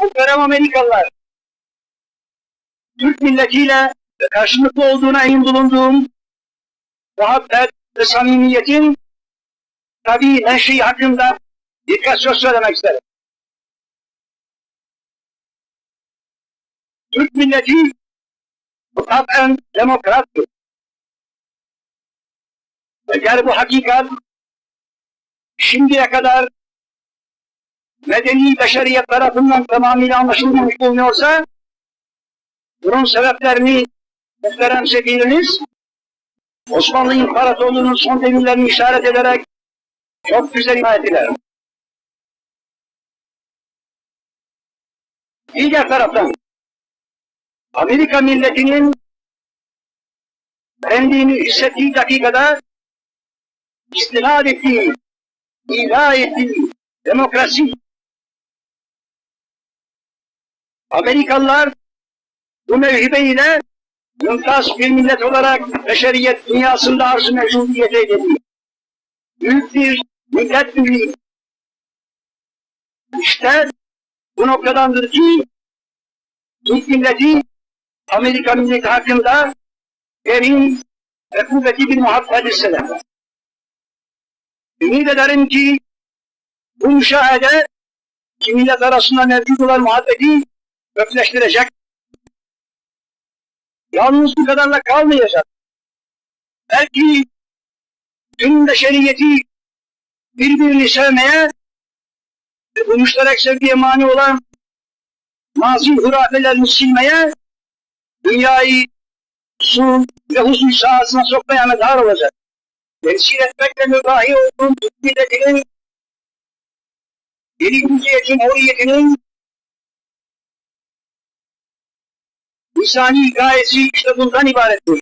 Muhterem Amerikalılar, Türk milletiyle karşılıklı olduğuna emin bulunduğum muhabbet ve samimiyetin tabii menşei hakkında birkaç söz söylemek isterim. Türk milleti taben demokrattır. Eğer bu hakikat şimdiye kadar medeni beşeriyet tarafından tamamıyla anlaşılmamış bulunuyorsa bunun sebeplerini muhterem sefiriniz Osmanlı İmparatorluğu'nun son devirlerini işaret ederek çok güzel ifade ettiler. Diğer taraftan Amerika milletinin kendini hissettiği dakikada istinad ettiği, ilah ettiği demokrasi Amerikalılar bu mevhibe ile mümtaz bir millet olarak beşeriyet dünyasında arz-ı mevcudiyete edildi. Büyük bir millet birliği. İşte bu noktadandır ki Türk milleti Amerika milleti hakkında derin ve kuvvetli bir muhabbet hisseder. Ümit ederim ki bu müşahede iki millet arasında mevcut olan muhabbeti kökleştirecek. Yalnız bu kadarla kalmayacak. Belki tüm beşeriyeti birbirini sevmeye bu müşterek sevgiye mani olan mazi hurafelerini silmeye dünyayı su ve huzur sahasına sokmaya medar olacak. Temsil etmekle mübahi olduğum Türk milletinin birinci cumhuriyetinin insani gayesi işte bundan ibarettir.